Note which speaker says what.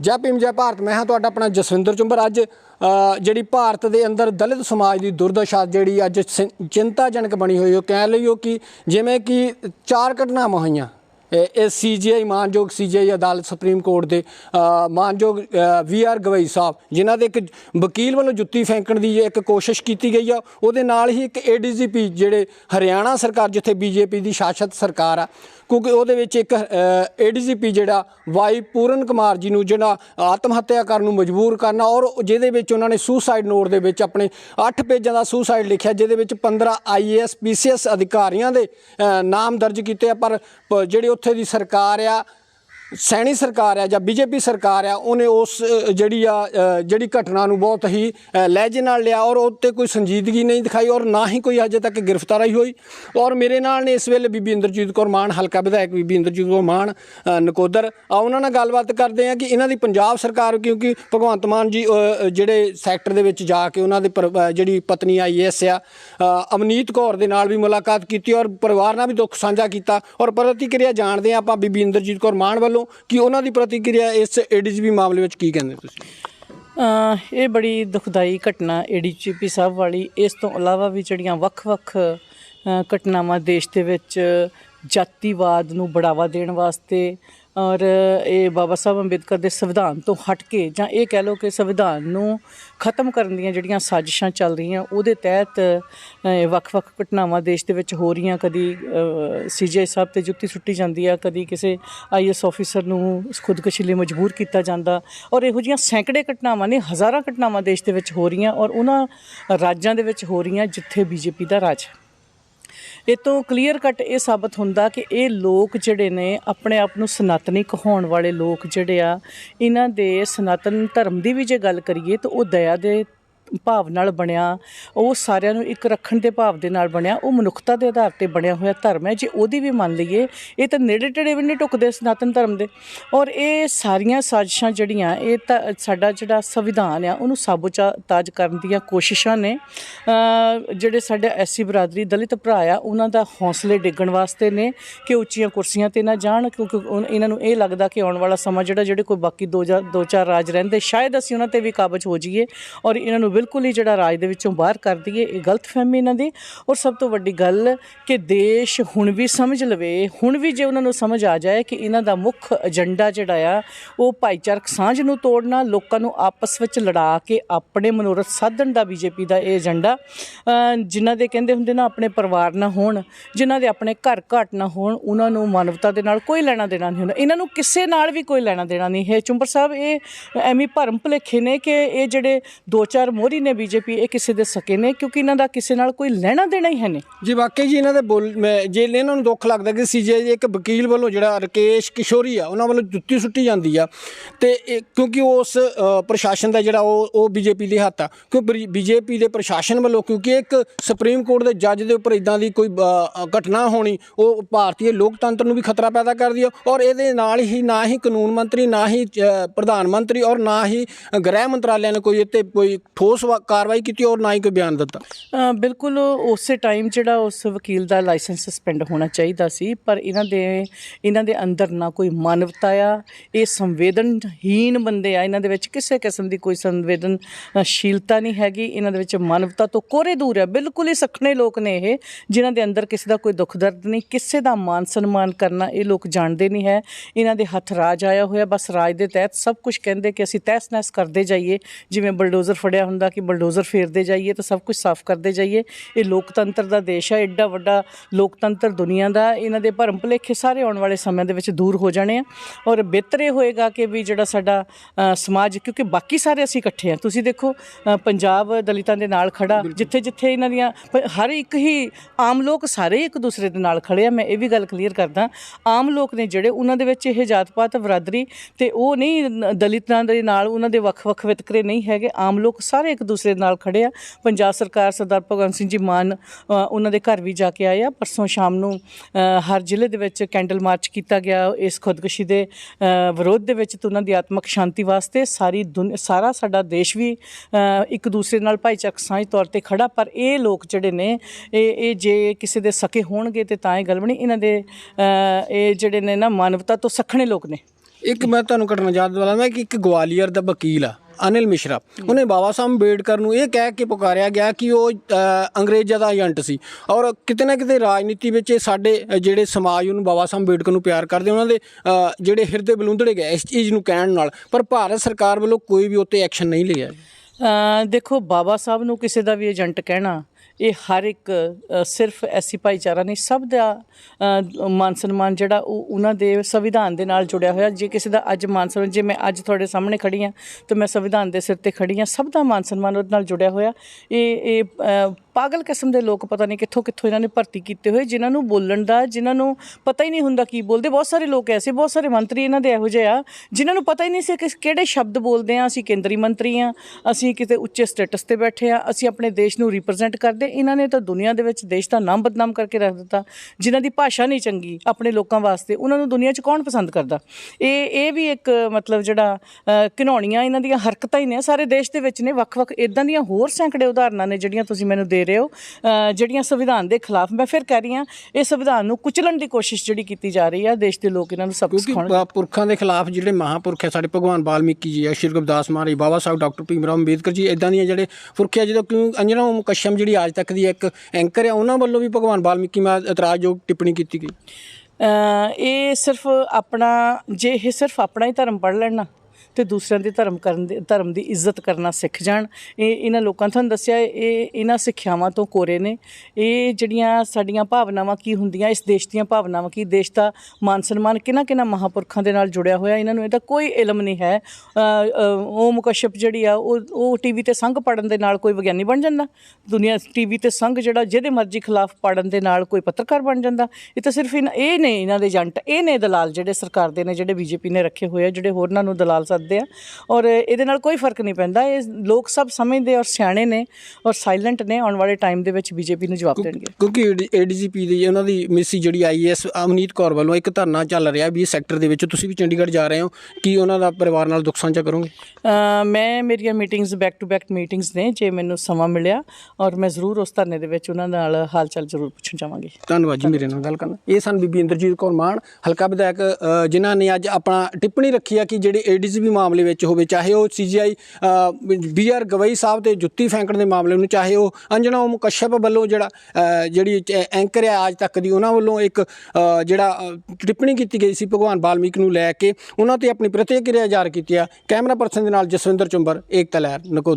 Speaker 1: ਜੈ ਭੀਮ, ਜੈ ਭਾਰਤ। ਮੈਂ ਹਾਂ ਤੁਹਾਡਾ ਆਪਣਾ ਜਸਵਿੰਦਰ ਚੁੰਬਰ। ਅੱਜ ਜਿਹੜੀ ਭਾਰਤ ਦੇ ਅੰਦਰ ਦਲਿਤ ਸਮਾਜ ਦੀ ਦੁਰਦਸ਼ਾ ਜਿਹੜੀ ਅੱਜ ਸਿੰ- ਚਿੰਤਾਜਨਕ ਬਣੀ ਹੋਈ ਉਹ ਕਹਿ ਲਈਓ ਕਿ ਜਿਵੇਂ ਕਿ ਚਾਰ ਘਟਨਾਵਾਂ ਹੋਈਆਂ। ਇਹ ਇਹ ਸੀਜੀਆਈ ਮਾਨਯੋਗ ਸੀਜੀਆਈ ਅਦਾਲਤ ਸੁਪਰੀਮ ਕੋਰਟ ਦੇ ਮਾਨਯੋਗ ਵੀ ਆਰ ਗਵਈ ਸਾਹਿਬ, ਜਿਨ੍ਹਾਂ ਦੇ ਇੱਕ ਵਕੀਲ ਵੱਲੋਂ ਜੁੱਤੀ ਫੈਂਕਣ ਦੀ ਇੱਕ ਕੋਸ਼ਿਸ਼ ਕੀਤੀ ਗਈ ਆ, ਉਹਦੇ ਨਾਲ ਹੀ ਇੱਕ ਏਡੀਜੀਪੀ ਜਿਹੜੇ ਹਰਿਆਣਾ ਸਰਕਾਰ, ਜਿੱਥੇ ਬੀਜੇਪੀ ਦੀ ਸ਼ਾਸਤ ਸਰਕਾਰ ਆ, ਕਿਉਂਕਿ ਉਹਦੇ ਵਿੱਚ ਇੱਕ ਏਡੀਜੀਪੀ ਜਿਹੜਾ ਵਾਈ ਪੂਰਨ ਕੁਮਾਰ ਜੀ ਨੂੰ ਜਿਹੜਾ ਆਤਮ ਹੱਤਿਆ ਕਰਨ ਨੂੰ ਮਜਬੂਰ ਕਰਨਾ, ਔਰ ਜਿਹਦੇ ਵਿੱਚ ਉਹਨਾਂ ਨੇ ਸੁਸਾਈਡ ਨੋਟ ਦੇ ਵਿੱਚ ਆਪਣੇ 8 ਪੇਜਾਂ ਦਾ ਸੁਸਾਈਡ ਲਿਖਿਆ, ਜਿਹਦੇ ਵਿੱਚ 15 ਆਈਏਐਸ ਪੀਸੀਐਸ ਅਧਿਕਾਰੀਆਂ ਦੇ ਨਾਮ ਦਰਜ ਕੀਤੇ ਆ, ਪਰ ਜਿਹੜੇ ਉੱਥੇ ਦੀ ਸਰਕਾਰ ਆ ਸੈਣੀ ਸਰਕਾਰ ਆ ਜਾਂ ਬੀਜੇਪੀ ਸਰਕਾਰ ਆ ਉਹਨੇ ਉਸ ਜਿਹੜੀ ਆ ਜਿਹੜੀ ਘਟਨਾ ਨੂੰ ਬਹੁਤ ਹੀ ਲਹਿਜੇ ਨਾਲ ਲਿਆ ਔਰ ਉੱਤੇ ਕੋਈ ਸੰਜੀਦਗੀ ਨਹੀਂ ਦਿਖਾਈ ਔਰ ਨਾ ਹੀ ਕੋਈ ਅਜੇ ਤੱਕ ਗ੍ਰਿਫਤਾਰੀ ਹੋਈ। ਔਰ ਮੇਰੇ ਨਾਲ ਨੇ ਇਸ ਵੇਲੇ ਬੀਬੀ ਇੰਦਰਜੀਤ ਕੌਰ ਮਾਨ ਹਲਕਾ ਵਿਧਾਇਕ ਬੀਬੀ ਇੰਦਰਜੀਤ ਕੌਰ ਮਾਨ ਨਕੋਦਰ। ਆ ਉਹਨਾਂ ਨਾਲ ਗੱਲਬਾਤ ਕਰਦੇ ਆ ਕਿ ਇਹਨਾਂ ਦੀ ਪੰਜਾਬ ਸਰਕਾਰ ਕਿਉਂਕਿ ਭਗਵੰਤ ਮਾਨ ਜੀ ਜਿਹੜੇ ਸੈਕਟਰ ਦੇ ਵਿੱਚ ਜਾ ਕੇ ਉਹਨਾਂ ਦੇ ਪਰ- ਜਿਹੜੀ ਪਤਨੀ ਆਈਐਸ ਆ ਅ, ਅਮਨੀਤ ਕੌਰ ਦੇ ਨਾਲ ਵੀ ਮੁਲਾਕਾਤ ਕੀਤੀ ਔਰ ਪਰਿਵਾਰ ਨਾਲ ਵੀ ਦੁੱਖ ਸਾਂਝਾ ਕੀਤਾ। ਔਰ ਪ੍ਰਤੀਕਿਰਿਆ ਜਾਣਦੇ ਆ ਆਪਾਂ ਬੀਬੀ ਇੰਦਰਜੀਤ ਕੌਰ ਮਾਨ ਵੱਲੋਂ। ਕਿ ਉਹਨਾਂ ਦੀ ਪ੍ਰਤੀਕਿਰਿਆ ਇਸ ਏਡੀਜੀਪੀ ਮਾਮਲੇ ਵਿੱਚ ਕੀ ਕਹਿੰਦੇ ਤੁਸੀਂ?
Speaker 2: ਇਹ ਬੜੀ ਦੁਖਦਾਈ ਘਟਨਾ ਏਡੀਜੀਪੀ ਸਾਹਿਬ ਵਾਲੀ। ਇਸ ਤੋਂ ਇਲਾਵਾ ਵੀ ਜਿਹੜੀਆਂ ਵੱਖ-ਵੱਖ ਘਟਨਾਵਾਂ ਦੇਸ਼ ਦੇ ਵਿੱਚ ਜਾਤੀਵਾਦ ਨੂੰ ਬੜਾਵਾ ਦੇਣ ਵਾਸਤੇ ਔਰ ਇਹ ਬਾਬਾ ਸਾਹਿਬ ਅੰਬੇਦਕਰ ਦੇ ਸੰਵਿਧਾਨ ਤੋਂ ਹਟ ਕੇ ਜਾਂ ਇਹ ਕਹਿ ਲਓ ਕਿ ਸੰਵਿਧਾਨ ਨੂੰ ਖਤਮ ਕਰਨ ਦੀਆਂ ਜਿਹੜੀਆਂ ਸਾਜ਼ਿਸ਼ਾਂ ਚੱਲ ਰਹੀਆਂ, ਉਹਦੇ ਤਹਿਤ ਵੱਖ-ਵੱਖ ਘਟਨਾਵਾਂ ਦੇਸ਼ ਦੇ ਵਿੱਚ ਹੋ ਰਹੀਆਂ, ਕਦੀ ਸੀਜੀਆਈ ਸਾਹਿਬ ਤੇ ਜੁੱਤੀ ਸੁੱਟੀ ਜਾਂਦੀ ਆ, ਕਦੀ ਕਿਸੇ ਆਈਐਸ ਆਫੀਸਰ ਨੂੰ ਖੁਦਕੁਸ਼ੀ ਲਈ ਮਜਬੂਰ ਕੀਤਾ ਜਾਂਦਾ ਔਰ ਇਹੋ ਜਿਹੀਆਂ ਸੈਂਕੜੇ ਘਟਨਾਵਾਂ ਨੇ, ਹਜ਼ਾਰਾਂ ਘਟਨਾਵਾਂ ਦੇਸ਼ ਦੇ ਵਿੱਚ ਹੋ ਰਹੀਆਂ ਔਰ ਉਹਨਾਂ ਰਾਜਾਂ ਦੇ ਵਿੱਚ ਹੋ ਰਹੀਆਂ ਜਿੱਥੇ ਬੀਜੇਪੀ ਦਾ ਰਾਜ ਹੈ। ਇਹ ਤੋਂ ਕਲੀਅਰ ਕੱਟ ਇਹ ਸਾਬਤ ਹੁੰਦਾ ਕਿ ਇਹ ਲੋਕ ਜਿਹੜੇ ਨੇ ਆਪਣੇ ਆਪ ਨੂੰ ਸਨਾਤਨੀ ਕਹਾਉਣ ਵਾਲੇ ਲੋਕ ਜਿਹੜੇ ਆ, ਇਹਨਾਂ ਦੇ ਸਨਾਤਨ ਧਰਮ ਦੀ ਵੀ ਜੇ ਗੱਲ ਕਰੀਏ ਤਾਂ ਉਹ ਦਇਆ ਦੇ ਭਾਵ ਨਾਲ ਬਣਿਆ, ਉਹ ਸਾਰਿਆਂ ਨੂੰ ਇੱਕ ਰੱਖਣ ਦੇ ਭਾਵ ਦੇ ਨਾਲ ਬਣਿਆ, ਉਹ ਮਨੁੱਖਤਾ ਦੇ ਆਧਾਰ ਤੇ ਬਣਿਆ ਹੋਇਆ ਧਰਮ ਹੈ। ਜੇ ਉਹਦੀ ਵੀ ਮੰਨ ਲਈਏ, ਇਹ ਤਾਂ ਨੇੜੇ ਟੇੜੇ ਵੀ ਨਹੀਂ ਟੁਕਦੇ ਸਨਾਤਨ ਧਰਮ ਦੇ। ਔਰ ਇਹ ਸਾਰੀਆਂ ਸਾਜ਼ਿਸ਼ਾਂ ਜਿਹੜੀਆਂ, ਇਹ ਤਾਂ ਸਾਡਾ ਜਿਹੜਾ ਸੰਵਿਧਾਨ ਆ, ਉਹਨੂੰ ਸਾਬੋਤਾਜ ਕਰਨ ਦੀਆਂ ਕੋਸ਼ਿਸ਼ਾਂ ਨੇ। ਜਿਹੜੇ ਸਾਡੇ ਐਸੀ ਬਰਾਦਰੀ ਦਲਿਤ ਭਰਾ ਆ, ਉਹਨਾਂ ਦਾ ਹੌਸਲੇ ਡਿੱਗਣ ਵਾਸਤੇ ਨੇ ਕਿ ਉੱਚੀਆਂ ਕੁਰਸੀਆਂ ਤੇ ਨਾ ਜਾਣ, ਕਿਉਂਕਿ ਉਨ- ਇਹਨਾਂ ਨੂੰ ਇਹ ਲੱਗਦਾ ਕਿ ਆਉਣ ਵਾਲਾ ਸਮਾਂ ਜਿਹੜਾ, ਜਿਹੜੇ ਕੋਈ ਬਾਕੀ ਦੋ ਜਾਂ ਦੋ ਚਾਰ ਰਾਜ ਰਹਿੰਦੇ, ਸ਼ਾਇਦ ਅਸੀਂ ਉਹਨਾਂ ਤੇ ਵੀ ਕਾਬਜ ਹੋ ਜਾਈਏ ਔਰ ਇਹਨਾਂ ਨੂੰ ਬਿਲਕੁਲ ਹੀ ਜਿਹੜਾ ਰਾਜ ਦੇ ਵਿੱਚੋਂ ਬਾਹਰ ਕਰ ਦਈਏ, ਇਹ ਗਲਤਫਹਿਮੀ ਇਹਨਾਂ ਦੀ। ਔਰ ਸਭ ਤੋਂ ਵੱਡੀ ਗੱਲ ਕਿ ਦੇਸ਼ ਹੁਣ ਵੀ ਸਮਝ ਲਵੇ, ਹੁਣ ਵੀ ਜੇ ਉਹਨਾਂ ਨੂੰ ਸਮਝ ਆ ਜਾਏ ਕਿ ਇਹਨਾਂ ਦਾ ਮੁੱਖ ਏਜੰਡਾ ਜਿਹੜਾ ਆ, ਉਹ ਭਾਈਚਾਰਕ ਸਾਂਝ ਨੂੰ ਤੋੜਨਾ, ਲੋਕਾਂ ਨੂੰ ਆਪਸ ਵਿੱਚ ਲੜਾ ਕੇ ਆਪਣੇ ਮਨੋਰਥ ਸਾਧਣ ਦਾ ਬੀਜੇਪੀ ਦਾ ਇਹ ਏਜੰਡਾ ਜਿਨ੍ਹਾਂ ਦੇ ਕਹਿੰਦੇ ਹੁੰਦੇ ਨਾ, ਆਪਣੇ ਪਰਿਵਾਰ ਨਾ ਹੋਣ, ਜਿਨ੍ਹਾਂ ਦੇ ਆਪਣੇ ਘਰ ਘਾਟ ਨਾ ਹੋਣ, ਉਹਨਾਂ ਨੂੰ ਮਾਨਵਤਾ ਦੇ ਨਾਲ ਕੋਈ ਲੈਣਾ ਦੇਣਾ ਨਹੀਂ ਹੁੰਦਾ। ਇਹਨਾਂ ਨੂੰ ਕਿਸੇ ਨਾਲ ਵੀ ਕੋਈ ਲੈਣਾ ਦੇਣਾ ਨਹੀਂ। ਹੈ ਚੁੰਬਰ ਸਾਹਿਬ, ਇਹ ਐਵੇਂ ਭਰਮ ਭੁਲੇਖੇ ਨੇ ਕਿ ਇਹ ਜਿਹੜੇ ਦੋ ਚਾਰ ਮੋਹਰੀ ਨੇ ਬੀਜੇਪੀ ਇਹ ਕਿਸੇ ਦੇ ਸਕੇ ਨੇ ਕਿਉਂਕਿ ਇਹਨਾਂ ਦਾ ਕਿਸੇ ਨਾਲ ਕੋਈ ਲੈਣਾ ਦੇਣਾ ਹੀ ਹੈ ਨਹੀਂ।
Speaker 1: ਜੀ ਵਾਕਈ ਜੀ ਇਹਨਾਂ ਦੇ ਬੋਲ ਮੈਂ- ਜੇ ਇਹਨਾਂ ਨੂੰ ਦੁੱਖ ਲੱਗਦਾ ਕਿ ਸੀਜੇ ਇੱਕ ਵਕੀਲ ਵੱਲੋਂ ਜਿਹੜਾ ਰਕੇਸ਼ ਕਿਸ਼ੋਰੀ ਆ ਉਹਨਾਂ ਵੱਲੋਂ ਜੁੱਤੀ ਸੁੱਟੀ ਜਾਂਦੀ ਆ ਤੇ ਇਹ- ਕਿਉਂਕਿ ਉਸ ਅ, ਪ੍ਰਸ਼ਾਸਨ ਦਾ ਜਿਹੜਾ ਉਹ ਉਹ ਬੀਜੇਪੀ ਦੇ ਹੱਥ ਆ ਕਿਉਂ ਬੀਜੇਪੀ ਦੇ ਪ੍ਰਸ਼ਾਸਨ ਵੱਲੋਂ ਕਿਉਂਕਿ ਇੱਕ ਸੁਪਰੀਮ ਕੋਰਟ ਦੇ ਜੱਜ ਦੇ ਉੱਪਰ ਇਦਾਂ ਦੀ ਕੋਈ ਅ, ਘਟਨਾ ਹੋਣੀ ਉਹ ਭਾਰਤੀ ਲੋਕਤੰਤਰ ਨੂੰ ਵੀ ਖਤਰਾ ਪੈਦਾ ਕਰਦੀ ਆ ਔਰ ਇਹਦੇ ਨਾਲ ਹੀ ਨਾ ਹੀ ਕਾਨੂੰਨ ਮੰਤਰੀ ਨਾ ਹੀ ਅ, ਪ੍ਰਧਾਨ ਮੰਤਰੀ ਔਰ ਨਾ ਹੀ ਗ੍ਰਹਿ ਮੰਤਰਾਲੇ ਨੇ ਕੋਈ ਇੱਥੇ ਕੋਈ ਠੋਸ ਵਾ- ਕਾਰਵਾਈ ਕੀਤੀ ਔਰ ਨਾ ਹੀ ਕੋਈ ਬਿਆਨ ਦਿੱਤਾ?
Speaker 2: ਬਿਲਕੁਲ ਉਸੇ ਟਾਈਮ ਜਿਹੜਾ ਉਸ ਵਕੀਲ ਦਾ ਲਾਇਸੈਂਸ ਸਸਪੈਂਡ ਹੋਣਾ ਚਾਹੀਦਾ ਸੀ, ਪਰ ਇਹਨਾਂ ਦੇ ਇਹਨਾਂ ਦੇ ਅੰਦਰ ਨਾ ਕੋਈ ਮਾਨਵਤਾ ਆ, ਇਹ ਸੰਵੇਦਨਹੀਨ ਬੰਦੇ ਆ। ਇਹਨਾਂ ਦੇ ਵਿੱਚ ਕਿਸੇ ਕਿਸਮ ਦੀ ਕੋਈ ਸੰਵੇਦਨਸ਼ੀਲਤਾ ਨਹੀਂ ਹੈਗੀ। ਇਹਨਾਂ ਦੇ ਵਿੱਚ ਮਾਨਵਤਾ ਤੋਂ ਕੋਰੇ ਦੂਰ ਹੈ ਬਿਲਕੁਲ ਹੀ ਸਖਣੇ ਲੋਕ ਨੇ ਇਹ, ਜਿਨ੍ਹਾਂ ਦੇ ਅੰਦਰ ਕਿਸੇ ਦਾ ਕੋਈ ਦੁੱਖ ਦਰਦ ਨਹੀਂ, ਕਿਸੇ ਦਾ ਮਾਨ ਸਨਮਾਨ ਕਰਨਾ ਇਹ ਲੋਕ ਜਾਣਦੇ ਨਹੀਂ ਹੈ। ਇਹਨਾਂ ਦੇ ਹੱਥ ਰਾਜ ਆਇਆ ਹੋਇਆ। ਬਸ ਰਾਜ ਦੇ ਤਹਿਤ ਸਭ ਕੁਝ ਕਹਿੰਦੇ ਕਿ ਅਸੀਂ ਤਹਿਸ ਨਹਿਸ ਕਰਦੇ ਜਾਈਏ, ਜਿਵੇਂ ਬਲਡੋਜ਼ਰ ਫੜਿਆ ਹੁੰਦਾ ਕਿ ਬਲਡੋਜ਼ਰ ਫੇਰਦੇ ਜਾਈਏ ਤਾਂ ਸਭ ਕੁਝ ਸਾਫ਼ ਕਰਦੇ ਜਾਈਏ। ਇਹ ਲੋਕਤੰਤਰ ਦਾ ਦੇਸ਼ ਹੈ ਐਡਾ ਵੱਡਾ ਲੋਕਤੰਤਰ ਦੁਨੀਆ ਦਾ। ਇਹਨਾਂ ਦੇ ਭਰਮ ਭੁਲੇਖੇ ਸਾਰੇ ਆਉਣ ਵਾਲੇ ਸਮੇਂ ਦੇ ਵਿੱਚ ਦੂਰ ਹੋ ਜਾਣੇ ਆ। ਔਰ ਬਿਹਤਰ ਇਹ ਹੋਏਗਾ ਕਿ ਵੀ ਜਿਹੜਾ ਸਾਡਾ ਸਮਾਜ ਕਿਉਂਕਿ ਬਾਕੀ ਸਾਰੇ ਅਸੀਂ ਇਕੱਠੇ ਆ ਤੁਸੀਂ ਦੇਖੋ ਪੰਜਾਬ ਦਲਿਤਾਂ ਦੇ ਨਾਲ ਖੜਾ ਜਿੱਥੇ ਜਿੱਥੇ ਇਹਨਾਂ ਦੀਆਂ ਹਰ ਇੱਕ ਹੀ ਆਮ ਲੋਕ ਸਾਰੇ ਇੱਕ ਦੂਸਰੇ ਦੇ ਨਾਲ ਖੜੇ ਆ। ਮੈਂ ਇਹ ਵੀ ਗੱਲ ਕਲੀਅਰ ਕਰਦਾ ਆਮ ਲੋਕ ਨੇ ਜਿਹੜੇ ਉਹਨਾਂ ਦੇ ਵਿੱਚ ਇਹ ਜਾਤ ਪਾਤ ਬਰਾਦਰੀ ਤੇ ਉਹ ਨਹੀਂ ਦਲਿਤਾਂ ਦੇ ਨਾਲ ਉਹਨਾਂ ਦੇ ਵੱਖ-ਵੱਖ ਵਿਤਕਰੇ ਨਹੀਂ ਹੈਗੇ। ਆਮ ਲੋਕ ਸਾਰੇ ਇੱਕ ਦੂਸਰੇ ਨਾਲ ਖੜੇ ਆ। ਪੰਜਾਬ ਸਰਕਾਰ ਸਰਦਾਰ ਭਗਵੰਤ ਸਿੰਘ ਜੀ ਮਾਨ ਉਹਨਾਂ ਦੇ ਘਰ ਵੀ ਜਾ ਕੇ ਆਏ ਆ। ਪਰਸੋਂ ਸ਼ਾਮ ਨੂੰ ਹਰ ਜ਼ਿਲ੍ਹੇ ਦੇ ਵਿੱਚ ਕੈਂਡਲ ਮਾਰਚ ਕੀਤਾ ਗਿਆ। ਇਸ ਖੁਦਕੁਸ਼ੀ ਦੇ ਵਿਰੋਧ ਦੇ ਵਿੱਚ ਤੇ ਉਹਨਾਂ ਦੀ ਆਤਮਿਕ ਸ਼ਾਂਤੀ ਵਾਸਤੇ ਸਾਰੀ ਦੁਨ- ਸਾਰਾ ਸਾਡਾ ਦੇਸ਼ ਵੀ ਇੱਕ ਦੂਸਰੇ ਨਾਲ ਭਾਈਚਾਰਕ ਸਾਂਝ ਤੌਰ ਤੇ ਖੜਾ। ਪਰ ਇਹ ਲੋਕ ਜਿਹੜੇ ਨੇ, ਇਹ ਇਹ ਜੇ ਕਿਸੇ ਦੇ ਸਕੇ ਹੋਣਗੇ ਤੇ ਤਾਂ ਇਹ ਗੱਲ ਬਣੀ। ਇਹਨਾਂ ਦੇ ਇਹ ਜਿਹੜੇ ਨੇ ਨਾ ਮਾਨਵਤਾ ਤੋਂ ਸਖਣੇ ਲੋਕ ਨੇ।
Speaker 1: ਇੱਕ ਮੈਂ ਤੁਹਾਨੂੰ ਘਟਨਾ ਯਾਦ ਦਿਵਾਉਂਦਾ ਕਿ ਇੱਕ ਗਵਾਲੀਅਰ ਦਾ ਵਕੀਲ ਆ, ਅਨਿਲ ਮਿਸ਼ਰਾ। ਉਹਨੇ ਬਾਬਾ ਸਾਹਿਬ ਅੰਬੇਡਕਰ ਨੂੰ ਇਹ ਕਹਿ ਕੇ ਪੁਕਾਰਿਆ ਗਿਆ ਕਿ ਉਹ ਅੰਗਰੇਜ਼ਾਂ ਦਾ ਏਜੰਟ ਸੀ। ਔਰ ਕਿਤੇ ਨਾ ਕਿਤੇ ਰਾਜਨੀਤੀ ਵਿੱਚ ਸਾਡੇ ਜਿਹੜੇ ਸਮਾਜ ਨੂੰ ਬਾਬਾ ਸਾਹਿਬ ਅੰਬੇਡਕਰ ਨੂੰ ਪਿਆਰ ਕਰਦੇ, ਉਹਨਾਂ ਦੇ ਜਿਹੜੇ ਹਿਰਦੇ ਬਲੁੰਦੜੇ ਗਏ ਇਸ ਚੀਜ਼ ਨੂੰ ਕਹਿਣ ਨਾਲ। ਪਰ ਭਾਰਤ ਸਰਕਾਰ ਵੱਲੋਂ ਕੋਈ ਵੀ ਉੱਤੇ ਐਕਸ਼ਨ ਨਹੀਂ ਲਿਆ।
Speaker 2: ਦੇਖੋ, ਬਾਬਾ ਸਾਹਿਬ ਨੂੰ ਕਿਸੇ ਦਾ ਵੀ ਏਜੰਟ ਕਹਿਣਾ ਇਹ ਹਰ ਇੱਕ ਸਿਰਫ ਐਸੀ ਭਾਈਚਾਰਾ ਨਹੀਂ, ਸਭ ਦਾ ਮਾਨ ਸਨਮਾਨ ਜਿਹੜਾ ਉਹ ਉਹਨਾਂ ਦੇ ਸੰਵਿਧਾਨ ਦੇ ਨਾਲ ਜੁੜਿਆ ਹੋਇਆ। ਜੇ ਕਿਸੇ ਦਾ ਅੱਜ ਮਾਨ ਸਨਮਾਨ, ਜੇ ਮੈਂ ਅੱਜ ਤੁਹਾਡੇ ਸਾਹਮਣੇ ਖੜੀ ਹਾਂ, ਤਾਂ ਮੈਂ ਸੰਵਿਧਾਨ ਦੇ ਸਿਰ ਤੇ ਖੜੀ ਹਾਂ। ਸਭ ਦਾ ਮਾਨ ਸਨਮਾਨ ਉਹਦੇ ਨਾਲ ਜੁੜਿਆ ਹੋਇਆ। ਇਹ ਇਹ ਪਾਗਲ ਕਿਸਮ ਦੇ ਲੋਕ ਪਤਾ ਨਹੀਂ ਕਿੱਥੋਂ ਕਿੱਥੋਂ ਇਹਨਾਂ ਨੇ ਭਰਤੀ ਕੀਤੇ ਹੋਏ ਜਿਨ੍ਹਾਂ ਨੂੰ ਬੋਲਣ ਦਾ ਜਿਨ੍ਹਾਂ ਨੂੰ ਪਤਾ ਹੀ ਨਹੀਂ ਹੁੰਦਾ ਕੀ ਬੋਲਦੇ। ਬਹੁਤ ਸਾਰੇ ਲੋਕ ਐਸੇ ਬਹੁਤ ਸਾਰੇ ਮੰਤਰੀ ਇਹਨਾਂ ਦੇ ਇਹੋ ਜਿਹੇ ਆ ਜਿਨ੍ਹਾਂ ਨੂੰ ਪਤਾ ਹੀ ਨਹੀਂ ਸੀ ਕਿ ਕਿਹੜੇ ਸ਼ਬਦ ਬੋਲਦੇ ਆ ਅਸੀਂ ਕੇਂਦਰੀ ਮੰਤਰੀ ਆ ਅਸੀਂ ਕਿਤੇ ਉੱਚੇ ਸਟੇਟਸ ਤੇ ਬੈਠੇ ਆ ਅਸੀਂ ਆਪਣੇ ਦੇਸ਼ ਨੂੰ ਰਿਪਰੈਜ਼ੈਂਟ ਕਰਦੇ। ਇਹਨਾਂ ਨੇ ਤਾਂ ਦੁਨੀਆ ਦੇ ਵਿੱਚ ਦੇਸ਼ ਦਾ ਨਾਮ ਬਦਨਾਮ ਕਰਕੇ ਰੱਖ ਦਿੱਤਾ ਜਿਨ੍ਹਾਂ ਦੀ ਭਾਸ਼ਾ ਨਹੀਂ ਚੰਗੀ ਆਪਣੇ ਲੋਕਾਂ ਵਾਸਤੇ ਉਹਨਾਂ ਨੂੰ ਦੁਨੀਆ 'ਚ ਕੌਣ ਪਸੰਦ ਕਰਦਾ? ਇਹ ਇਹ ਵੀ ਇੱਕ ਮਤਲਬ ਜਿਹੜਾ ਅ, ਘਿਨੌਣੀਆਂ ਇਹਨਾਂ ਦੀਆਂ ਹਰਕਤਾਂ ਹੀ ਨੇ। ਸਾਰੇ ਦੇਸ਼ ਦੇ ਵਿੱਚ ਨੇ ਵੱਖ-ਵੱਖ ਇਦਾਂ ਦੀਆਂ ਹੋਰ ਸੈਂਕੜੇ ਉਦਾਹਰਨਾਂ ਨੇ ਜਿਹੜੀਆਂ ਤੁਸੀਂ ਮੈਨੂੰ ਦੇ ਰਹੇ ਹੋ ਜਿਹੜੀਆਂ ਸੰਵਿਧਾਨ ਦੇ ਖਿਲਾਫ ਮੈਂ ਫਿਰ ਕਹਿ ਰਹੀ ਹਾਂ ਇਹ ਸੰਵਿਧਾਨ ਨੂੰ ਕੁਚਲਣ ਦੀ ਕੋਸ਼ਿਸ਼ ਜਿਹੜੀ ਕੀਤੀ ਜਾ ਰਹੀ ਹੈ ਦੇਸ਼ ਦੇ ਲੋਕ ਇਹਨਾਂ ਨੂੰ ਸਬਕ
Speaker 1: ਕਿਉਂਕਿ
Speaker 2: ਸਿਖਾਉਣ
Speaker 1: ਪੁਰਖਾਂ ਦੇ ਖਿਲਾਫ ਜਿਹੜੇ ਮਹਾਪੁਰਖ ਹੈ ਸਾਡੇ ਭਗਵਾਨ ਵਾਲਮੀਕੀ ਜੀ ਹੈ ਸ਼੍ਰੀ ਗੁਰਦਾਸ ਮਹਾਰਾਜ ਬਾਬਾ ਸਾਹਿਬ ਡਾਕਟਰ ਭੀਮ ਰਾਓ ਅੰਬੇਦਕਰ ਜੀ ਇਦਾਂ ਦੀਆਂ ਜਿਹੜੇ ਪੁਰਖੇ ਆ ਜਦੋਂ ਕਿਉਂ ਅੰਜਨਾ ਓਮ ਕਸ਼ਮ ਜਿਹੜੀ ਅੱਜ ਤੱਕ ਦੀ ਇੱਕ ਐਂਕਰ ਹੈ ਉਹਨਾਂ ਵੱਲੋਂ ਵੀ ਭਗਵਾਨ ਵਾਲਮੀਕੀ ਮਾ ਇਤਰਾਜ਼ਯੋਗ ਟਿੱਪਣੀ ਕੀਤੀ ਗਈ?
Speaker 2: ਇਹ ਸਿਰਫ ਆਪਣਾ ਜੇ ਇਹ ਸਿਰਫ ਆਪਣਾ ਹੀ ਧਰਮ ਪੜ ਲੈਣ ਤੇ ਦੂਸਰਿਆਂ ਦੇ ਧਰਮ ਕਰਨ ਦੇ ਧਰਮ ਦੀ ਇੱਜ਼ਤ ਕਰਨਾ ਸਿੱਖ ਜਾਣ। ਇਹ ਇਹਨਾਂ ਲੋਕਾਂ ਤੁਹਾਨੂੰ ਦੱਸਿਆ ਇਹ ਇਹਨਾਂ ਸਿੱਖਿਆਵਾਂ ਤੋਂ ਕੋਰੇ ਨੇ। ਇਹ ਜਿਹੜੀਆਂ ਸਾਡੀਆਂ ਭਾਵਨਾਵਾਂ ਕੀ ਹੁੰਦੀਆਂ ਇਸ ਦੇਸ਼ ਦੀਆਂ ਭਾਵਨਾਵਾਂ ਕੀ? ਦੇਸ਼ ਦਾ ਮਾਨ ਸਨਮਾਨ ਕਿਹਨਾਂ ਕਿਹਨਾਂ ਮਹਾਪੁਰਖਾਂ ਦੇ ਨਾਲ ਜੁੜਿਆ ਹੋਇਆ ਇਹਨਾਂ ਨੂੰ ਇਹਦਾ ਕੋਈ ਇਲਮ ਨਹੀਂ ਹੈ। ਅ, ਅ, ਓਮ ਕਸ਼ਪ ਜਿਹੜੀ ਆ ਉਹ ਉਹ ਟੀਵੀ ਤੇ ਸੰਗ ਪੜਨ ਦੇ ਨਾਲ ਕੋਈ ਵਿਗਿਆਨੀ ਬਣ ਜਾਂਦਾ। ਦੁਨੀਆ ਟੀਵੀ ਤੇ ਸੰਗ ਜਿਹੜਾ ਜਿਹਦੇ ਮਰਜ਼ੀ ਖਿਲਾਫ ਪੜਨ ਦੇ ਨਾਲ ਕੋਈ ਪੱਤਰਕਾਰ ਬਣ ਜਾਂਦਾ। ਇਹ ਤਾਂ ਸਿਰਫ ਇਹ ਨੇ ਇਹਨਾਂ ਦੇ ਏਜੰਟ ਇਹ ਨੇ ਦਲਾਲ ਜਿਹੜੇ ਸਰਕਾਰ ਦੇ ਨੇ ਜਿਹੜੇ ਬੀਜੇਪੀ ਨੇ ਰੱਖੇ ਹੋਏ ਆ ਜਿਹੜੇ ਹੋਰਨਾਂ ਨੂੰ ਦਲਾਲ ਸੱਦਦੇ ਆ। ਔਰ ਇਹਦੇ ਨਾਲ ਕੋਈ ਫ਼ਰਕ ਨਹੀਂ ਪੈਂਦਾ। ਇਹ ਲੋਕ ਸਭ ਸਮਝਦੇ ਔਰ ਸਿਆਣੇ ਨੇ ਔਰ ਸਾਇਲੈਂਟ ਨੇ। ਆਉਣ ਵਾਲੇ ਟਾਈਮ ਦੇ ਵਿੱਚ ਬੀਜੇਪੀ ਨੂੰ ਜਵਾਬ ਦੇਣਗੇ।
Speaker 1: ਕਿਉਂਕਿ ਏਡੀਜੀਪੀ ਦੀ ਉਹਨਾਂ ਦੀ ਮਿਸੀ ਜਿਹੜੀ ਆਈਐਸ ਅਮਨੀਤ ਕੌਰ ਵੱਲੋਂ ਇੱਕ ਧਰਨਾ ਚੱਲ ਰਿਹਾ ਵੀ ਸੈਕਟਰ ਦੇ ਵਿੱਚ ਤੁਸੀਂ ਵੀ ਚੰਡੀਗੜ੍ਹ ਜਾ ਰਹੇ ਹੋ। ਕੀ ਉਹਨਾਂ ਦਾ ਪਰਿਵਾਰ ਨਾਲ ਦੁੱਖ ਸਾਂਝਾ ਕਰੋਗੇ?
Speaker 2: ਮੈਂ ਮੇਰੀਆਂ meetings back to back meetings ਨੇ ਜੇ ਮੈਨੂੰ ਸਮਾਂ ਮਿਲਿਆ ਔਰ ਮੈਂ ਜ਼ਰੂਰ ਉਸ ਧਰਨੇ ਦੇ ਵਿੱਚ ਉਹਨਾਂ ਨਾਲ ਹਾਲ ਚਾਲ ਜ਼ਰੂਰ ਪੁੱਛਣ ਜਾਵਾਂਗੀ।
Speaker 1: ਧੰਨਵਾਦ ਜੀ ਮੇਰੇ ਨਾਲ ਗੱਲ ਕਰਨ ਇਹ ਸਨ ਬੀਬੀ ਇੰਦਰਜੀਤ ਕੌਰ ਮਾਨ ਹਲਕਾ ਵਿਧਾਇਕ ਜਿਨ੍ਹਾਂ ਨੇ ਅੱਜ ਆਪਣਾ ਟਿੱਪਣੀ ਰੱਖੀ ਆ ਕਿ ਜਿਹੜੇ ਏਡੀਜੀਪੀ ਮਾਮਲੇ ਵਿੱਚ ਹੋਵੇ, ਚਾਹੇ ਉਹ ਸੀਜੀਆਈ ਬੀ ਆਰ ਗਵਈ ਸਾਹਿਬ ਤੇ ਜੁੱਤੀ ਫੈਂਕਣ ਦੇ ਮਾਮਲੇ ਨੂੰ, ਚਾਹੇ ਉਹ ਅੰਜਨਾ ਓਮ ਕਸ਼ਯਪ ਵੱਲੋਂ ਜਿਹੜਾ ਜਿਹੜੀ ਐਂਕਰ ਹੈ ਅੱਜ ਤੱਕ ਦੀ, ਉਹਨਾਂ ਵੱਲੋਂ ਇੱਕ ਜਿਹੜਾ ਟਿੱਪਣੀ ਕੀਤੀ ਗਈ ਸੀ ਭਗਵਾਨ ਬਾਲਮੀਕ ਨੂੰ ਲੈ ਕੇ, ਉਹਨਾਂ ਤੇ ਆਪਣੀ ਪ੍ਰਤੀਕਿਰਿਆ ਜ਼ਾਹਰ ਕੀਤੀ ਆ। ਕੈਮਰਾ ਪਰਸਨ ਦੇ ਨਾਲ ਜਸਵਿੰਦਰ ਚੁੰਬਰ, ਏਕਤਾ ਲਹਿਰ, ਨਕੋਦਰ।